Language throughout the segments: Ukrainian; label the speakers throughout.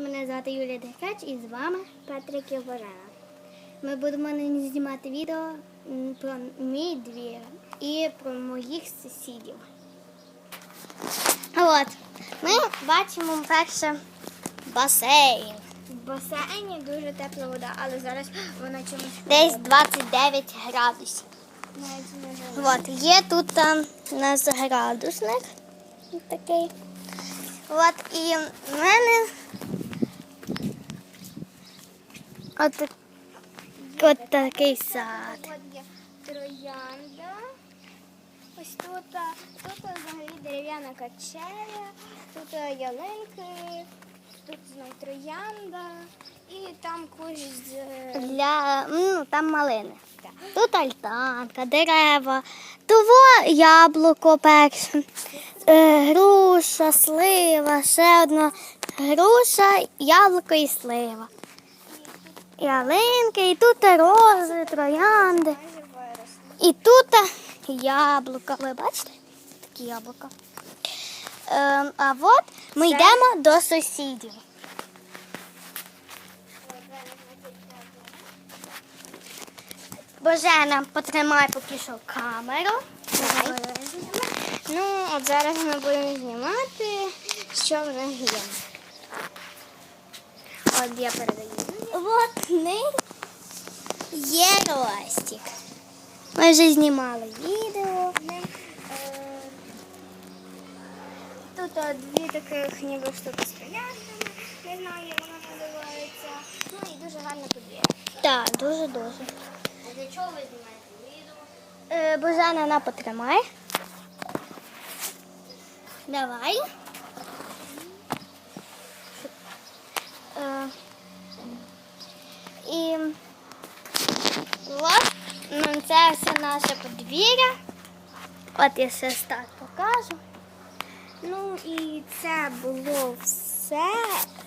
Speaker 1: мене звати Юлія Деркач і з вами Патрик Єворена. Ми будемо нині знімати відео про мій двір і про моїх сусідів. От, ми бачимо перше басейн.
Speaker 2: В басейні дуже тепла вода, але зараз вона чомусь
Speaker 1: Десь 29 градусів. От, є тут а, у нас градусник такий. От, і в мене от, от такий сад.
Speaker 2: От є троянда. Ось тут, тут взагалі дерев'яна качеля, тут ялинки, тут знову троянда і там кущ з
Speaker 1: Для, ну, там малини.
Speaker 2: Так.
Speaker 1: Тут альтанка, дерева, того яблуко перше, е, груша, слива, ще одна груша, яблуко і слива. Ялинки, і тут рози, троянди. І тут яблука. Ви бачите? Такі яблука. Ем, а от ми йдемо до сусідів. Божена, потримай поки що камеру.
Speaker 2: Ну, от зараз ми будемо знімати, що в них є. От я передаю.
Speaker 1: От в є ростик. Ми вже знімали відео.
Speaker 2: Тут дві таких ніби штуки з трояндами. Не знаю, як вона називається. Ну і дуже гарно тут є.
Speaker 1: Так, дуже-дуже.
Speaker 2: А для чого ви знімаєте відео?
Speaker 1: Е, Божена, на потримай. Давай. Е, і от ну, це все наше подвір'я. От я ще так покажу.
Speaker 2: Ну і це було все.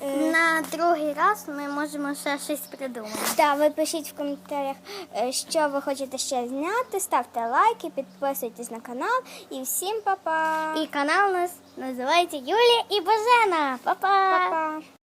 Speaker 2: Е,
Speaker 1: На другий раз ми можемо ще щось придумати.
Speaker 2: Та ви пишіть в коментарях, е, що ви хочете ще зняти. Ставте лайки, підписуйтесь на канал і всім па-па!
Speaker 1: І канал у нас називається Юлія і Божена.
Speaker 2: Па-па!